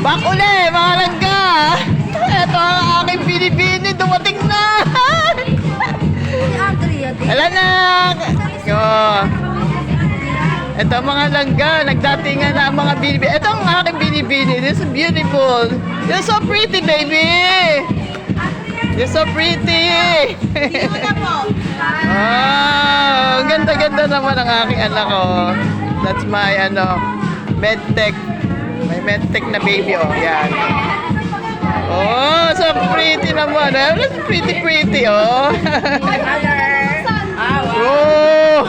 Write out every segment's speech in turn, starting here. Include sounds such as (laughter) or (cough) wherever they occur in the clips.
Back uli, mga langga! Ito ang aking binibini, dumating na! Alam na! Yo. Ito mga langga, nagdatingan na ang mga binibini. Ito ang aking binibini. This is beautiful. You're so pretty, baby! You're so pretty! Ah, ang ganda-ganda naman ang aking anak ko. That's my ano, medtech. My medtech na baby oh, yan. Oh, so pretty naman. Eh. That's pretty pretty oh. oh.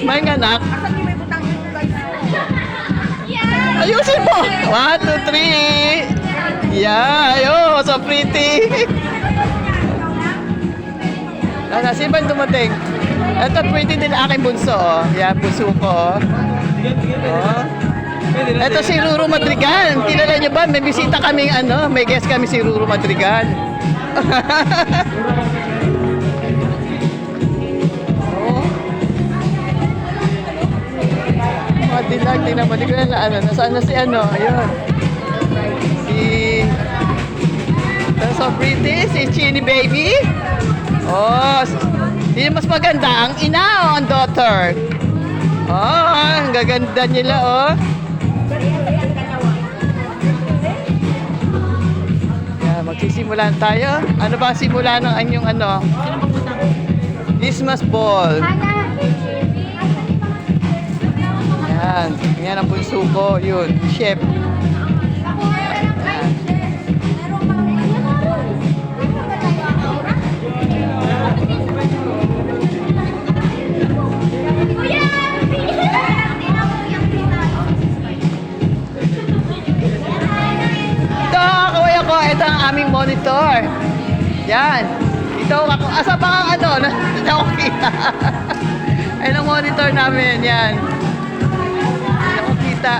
Smile nga anak. May? Ayusin mo. One, two, three. Yeah, oh, so pretty. (laughs) Ano, sino ba dumating? Ito, pretty din aking bunso, oh. Yan, bunso ko, oh. oh. Ito si Ruru Madrigal. Kilala niyo ba? May bisita kaming ano, may guest kami si Ruru Madrigal. (laughs) oh. Mga dilag, tingnan mo. Di ko na ano. Nasaan na si ano? Ayun. Si... So pretty. Si Chini Baby. Oh, sino mas maganda? Ang ina o ang daughter? Oh, ang gaganda nila oh. Yeah, magsisimulan tayo. Ano ba simula ng anyong ano? Christmas ball. Yan. Yan ang bunso ko. Yun. Chef. Aming monitor. Yan. Ito ako. Asa pa ang ano? Hindi ako kita. Ayun ang monitor namin. Yan. Hindi ako kita.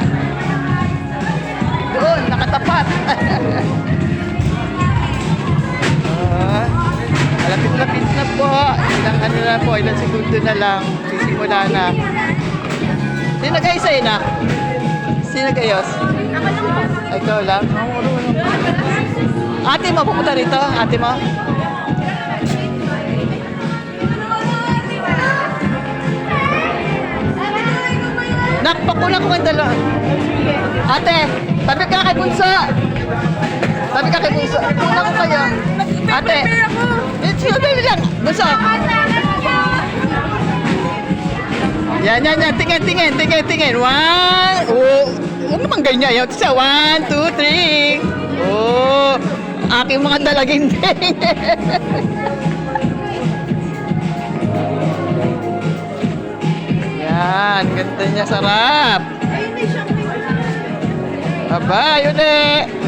Doon, nakatapat. (laughs) Ah, Malapit-lapit na po. Ilang ano na po, ilang segundo na lang. Sisimula na. Sino guys sa'yo na? Sino gayos? Ikaw lang? Ate mo, pupunta rito? Ate mo? Nakpakulang ko ang dalawa. Ate, tabi ka kay Bunso. Tabi ka kay Bunso. Kulang ko kayo. Ate, sino dali lang? Bunso. Yan, yan, yan. Tingin, tingin, tingin, tingin. One. Oh, huwag naman ganyan. Yan. Isa, one, two, three. Aking mga dalaginding. (laughs) yan, ganda niya, sarap. Aba, yun eh.